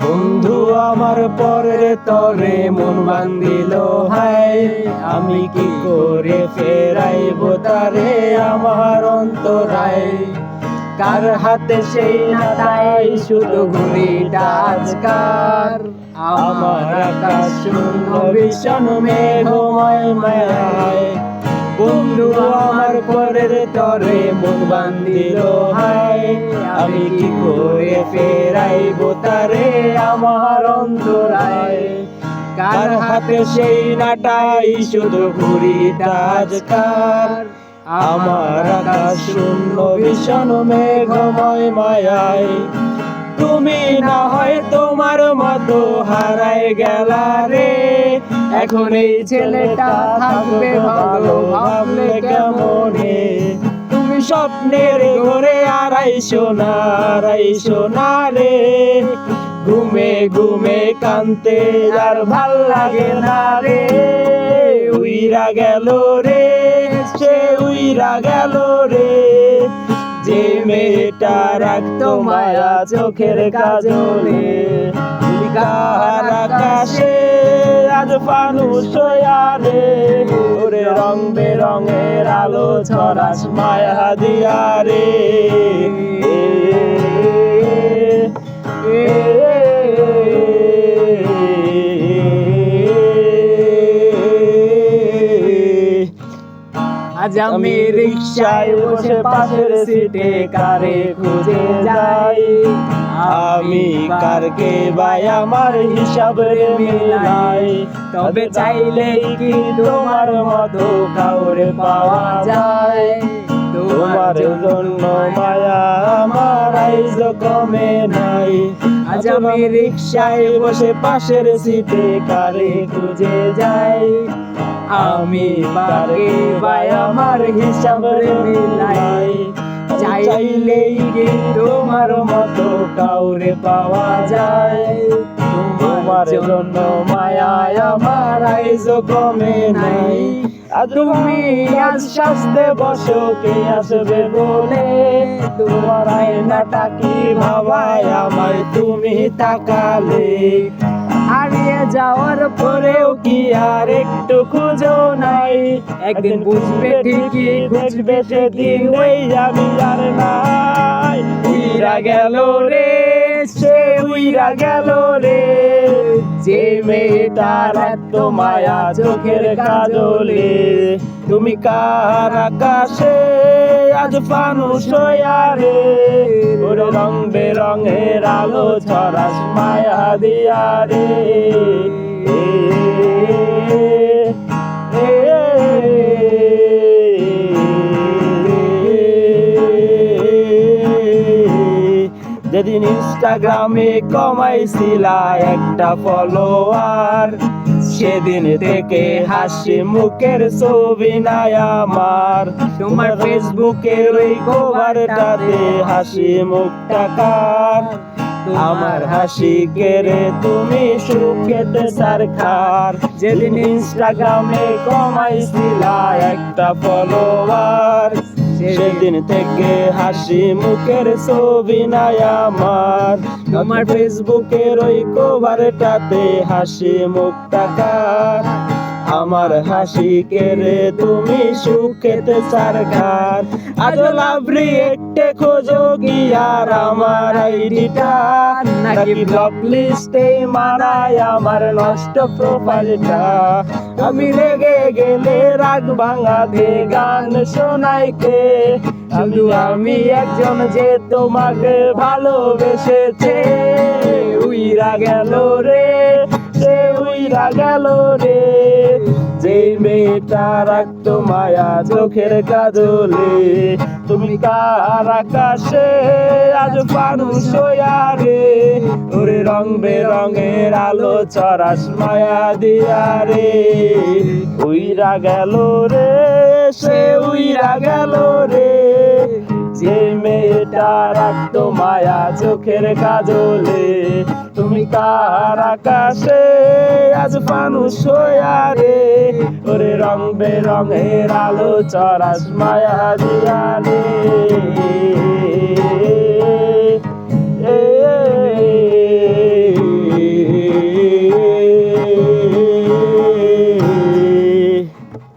বন্ধু, আমার পরের তরে মন বান্ধিল হাই আমি কি করে ফেরাইব তারে আমার অন্তরায়? কার হাতে সেই নাটাই শুধু ঘুড়িটা আজকার? আমার আকাশ শূন্য, ভীষণ মেঘময় মায়ায়। বন্ধু, আমার পরের তরে মন বান্ধিল হাই আমি কি করে ফেরাইব তারে আমার অন্তরায়? কার হাতে সেই নাটাই শুধু ঘুরি তাজকার আমার আকাশ শূন্য, ভীষণ মেঘময় মায়ায়। তুমি না হয় তোমার মতো হারায় গেলা রে। এখন এই ছেলেটা থাকবে ভালো, ভাবলে কেমনে? তুমি স্বপ্নের ঘরে আড়াইশো না আড়াইশো না রে। ঘুমে ঘুমে কানতে আর ভালো লাগে না রে। উইরা গেল রে, সে উইরা গেল রে। যে মেয়েটা রাখতো মায়া চোখের কাজলে। আকাশে আজ ফানুস রে। ওরে রং বেরঙের আলো ছড়াস মায়া দিয়া রে। আজ আমি রিক্সায় বসে পাশের সিটে কারে খুঁজে যাই। আমি কারকে বাই আমার হিসাব রে মিলাই। তবে চাইলেই কি তোমার মতো কাউরে পাওয়া যায়? তোমার জন্য মায়া আমার আইজ কমে নাই। আজ আমি রিক্সায় বসে পাশের সিটে কারে খুঁজে যাই। আমি পারে বাই আমার হিসাব রে মিলাই। চাইলেই কি তোমার মতো কাউরে পাওয়া যায়। তোমার জন্য মায়ায় আমার আইজ কমে নাই। তুমি আজ সাজতে বসো কে আসবে বলে? তোমার আয়নাটা কি ভাবায় আমায় তুমি তাকালে? যাওয়ার পরেও কি আর একটু খুঁজো নাই? একদিন বুঝবে ঠিকই বুঝবে সেদিন ওই আমি আর নাই। উইরা গেল রে সে উইরা গেল রে। যে মেয়েটা রাখতো মায়া চোখের কাজলে তুমি কার আকাশে আজ ফানুস রে ওরে রং বেরঙের আলো ছড়াস মায়া দিয়া রে যেদিন ইনস্টাগ্রামে কমাইছিলা একটা ফলোয়ার সেদিন থেকে হাসি মুখের ছবি নাই আমার। তোমার ফেসবুকের ওই কভারটাতে হাসি মুখ টাকার আমার হাসি কেড়ে তুমি সুখেতে সারখার? যেদিন ইনস্টাগ্রামে কমাইছিলা একটা ফলোয়ার সেদিন থেকে হাসি মুখের ছবি নাই আমার। আমার ফেসবুকের ওই কভারটাতে হাসি মুখ টাকার আমার হাসি কেড়ে তুমি সুখেতে সারখার আজ লাভরি একটে খোঁজো আর আমার আইডিটা। নাকি ব্লক লিস্টে আমার নষ্ট প্রোফাইলটা আমি রেগে গেলে রাগ ভাঙা দে গান শোনাই কে? শুধু আমি একজন যে তোমাকে ভালোবেসেছে। উইরা গেল রে, সে উইরা গেল রে। যে মেয়েটা রাখতো মায়া চোখের কাজলে, তুমি কার আকাশে আজ মানুষ রে? ওরে রং বেরঙের আলো চরাস মায়া দিয়া রে। উইরা গেল রে, সে উইরা গেল রে। যে মেয়েটা রাখতো মায়া চোখের কাজলে, তুমি কার আকাশে আজ হইয়া রে। ওরে রং বেরঙের আলো চরাস মায়া দিয়া রে।